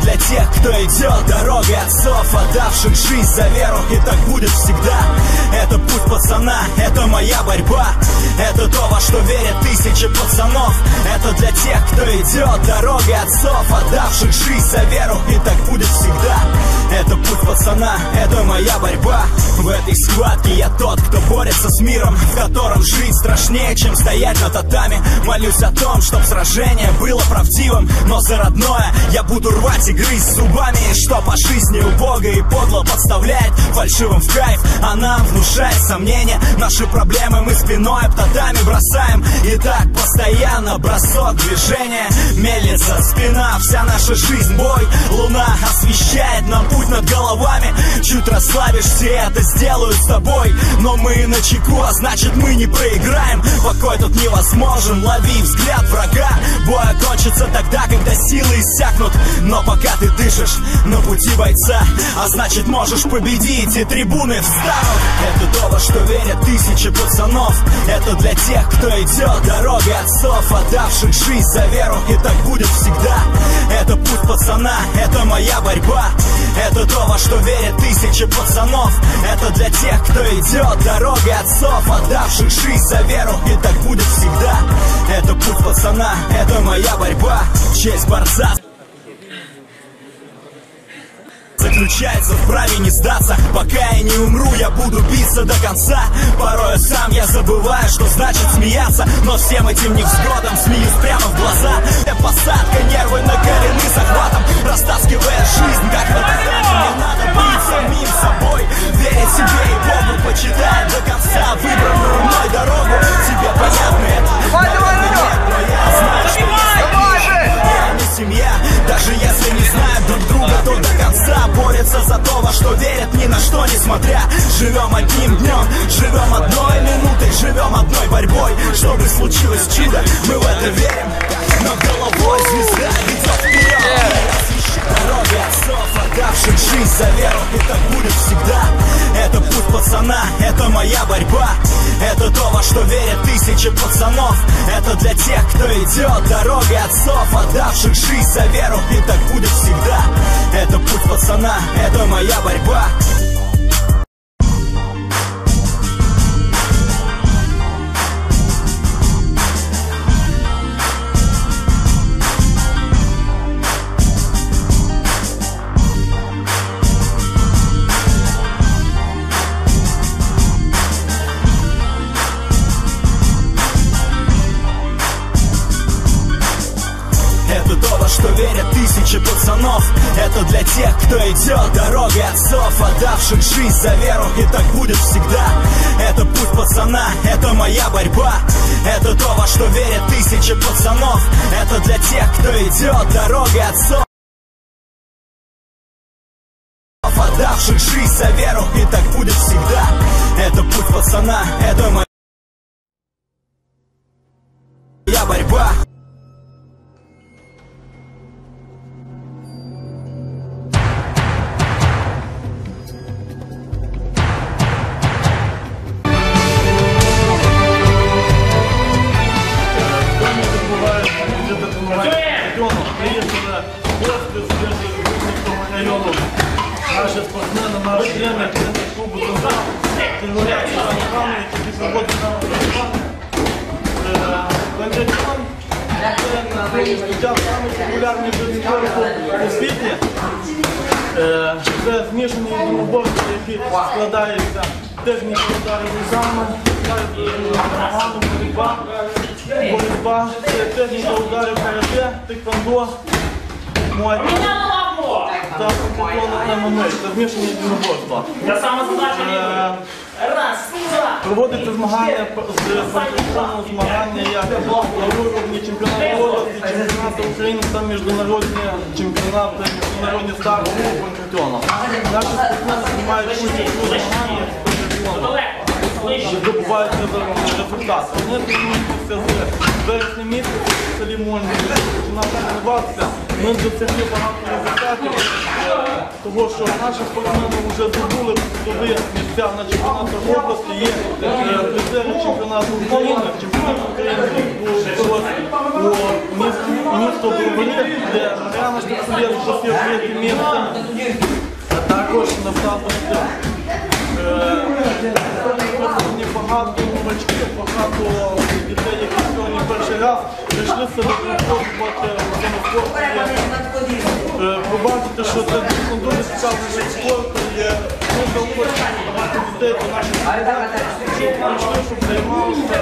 тех, кто идет дорогой отцов Отдавших жизнь за веру И так будет всегда. Это пацана, это моя борьба. Это то, во что верят тысячи пацанов. Это для тех, кто идет дорогой отцов Отдавших жизнь за веру. И так будет всегда. Это путь пацана, это моя борьба. В этой схватке я тот, кто борется с миром В котором жизнь страшнее, чем стоять на татами. Молюсь о том, чтоб сражение было правдивым Но за родное я буду рвать и грызть зубами Что по жизни убого и подло подставляет. Фальшивым в кайф, а нам внушает сомнения Наши проблемы мы спиной об бросаем. И так постоянно бросок движения. Мельница, спина, вся наша жизнь бой. Луна освещает нам путь над головами. Чуть расслабишься, это сделают с тобой. Но мы на чеку, а значит мы не проиграем. Покой тут невозможен, лови взгляд врага. Бой окончится тогда, когда силы иссякнут. Но пока ты дышишь на пути бойца А значит можешь победить, и трибуны встанут. Это то, во что верят тысячи пацанов. Это для тех, кто идет дорогой отцов Отдавших жизнь за веру, и так будет всегда. Это путь пацана, это моя борьба. Это то, во что верят тысячи пацанов. Это для тех, кто идет дорогой отцов Отдавших жизнь за веру, и так будет всегда. Это путь пацана, это моя борьба. Честь борца заключается в праве не сдаться. Пока я не умру, я буду биться до конца. Порой сам я забываю, что значит смеяться. Но всем этим невзгодам смеюсь прямо в глаза. Посадка, Даже если не знают друг друга, то до конца Борются за то, во что верят, ни на что не смотря. Живем одним днем, живем одной минутой Живем одной борьбой, чтобы случилось чудо Мы в это верим, над головой звезда ведет вперед. Дороги отцов, отдавших жизнь за веру. И так будет всегда пацана, это моя борьба. Это то, во что верят тысячи пацанов. Это для тех, кто идет дорогой отцов Отдавших жизнь за веру И так будет всегда. Это путь пацана, это моя борьба пацанов. Это для тех, кто идет дорогой отцов Отдавших жизнь за веру. И так будет всегда. Это путь пацана, это моя борьба. Это то, во что верят тысячи пацанов. Это для тех, кто идет дорогой отцов Отдавших жизнь за веру. И так будет всегда. Это путь пацана, это моя Дитя саме популярні предмети освіті. Це змішані домоборства, які складаються техніки ударів низами, магану, боротьба, боротьба, техніка ударів карате, тиквондо, муайт та футболна на момент. Це змішані домоборства. Я саме задача Раз, два. Проводиться змагання з фантастичного змагання як уровні чемпіонату області, чемпіонату України та міжнародні чемпіонати, міжнародні старти по. Наші спортсмени приймають участь у змаганнях. Здобуваються результати. Вони тренуються з вересня місяця в селі Мольник. Починати тренуватися Ми досягли багато результатів, е, того, що наші спортсмени вже здобули туди місця на чемпіонатах області, є е, призери чемпіонату України, чемпіонат України у, місто, Бурбалів, де Мар'яна Штефанєв посів третє місце, а також насамперед Сьогодні багато новачків, багато дітей, які сьогодні перший раз прийшли себе пробувати в цьому спорті. Е, Побачити, що це дійсно дуже цікавий вид спорту. Є дуже багато дітей до наших спортів, щоб прийшли, щоб займалися,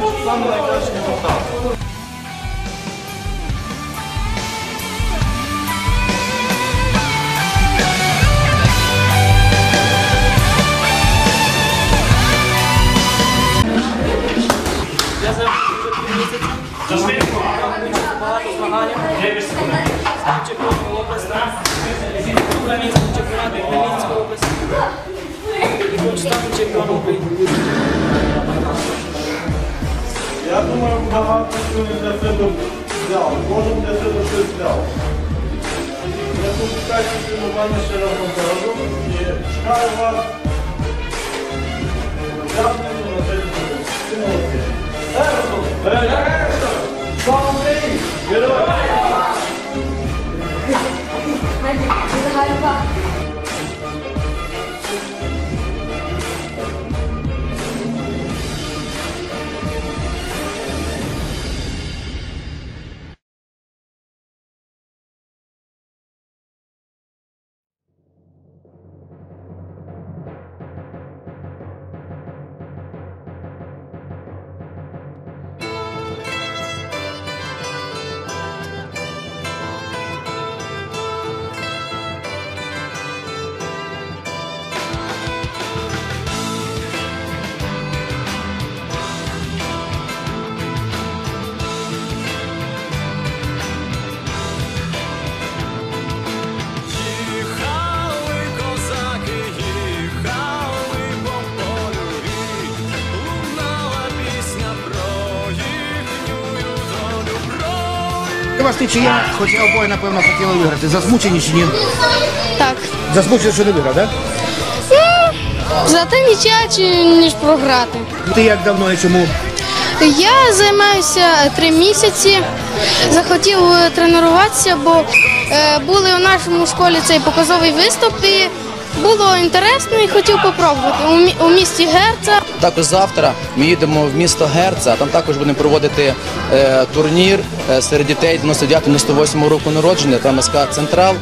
щоб саме найкращі результати. Чемпіонів області, українського чемпіонату Хмельницької області. І хочу стати чемпіоном України. Я думаю, багато сьогодні для себе взяв. Кожен для себе щось взяв. Я запускаю тренування ще раз покажу і чекаю вас досягнення на цей день. Всі молодці. Герсон! Слава Вас нічия, хоча обоє, напевно, хотіли виграти. Засмучені чи ні? Так. Засмучені, що не виграв, так? Зате нічия, чи ніж програти. Ти як давно і чому? Я займаюся три місяці. Захотів е, тренуватися, бо е, були у нашому школі цей показовий виступ і було інтересно і хотів попробувати. У, мі- у місті Герца Також завтра ми їдемо в місто Герца. Там також будемо проводити е, турнір е, серед дітей 99-98 року народження. Там СК Централ.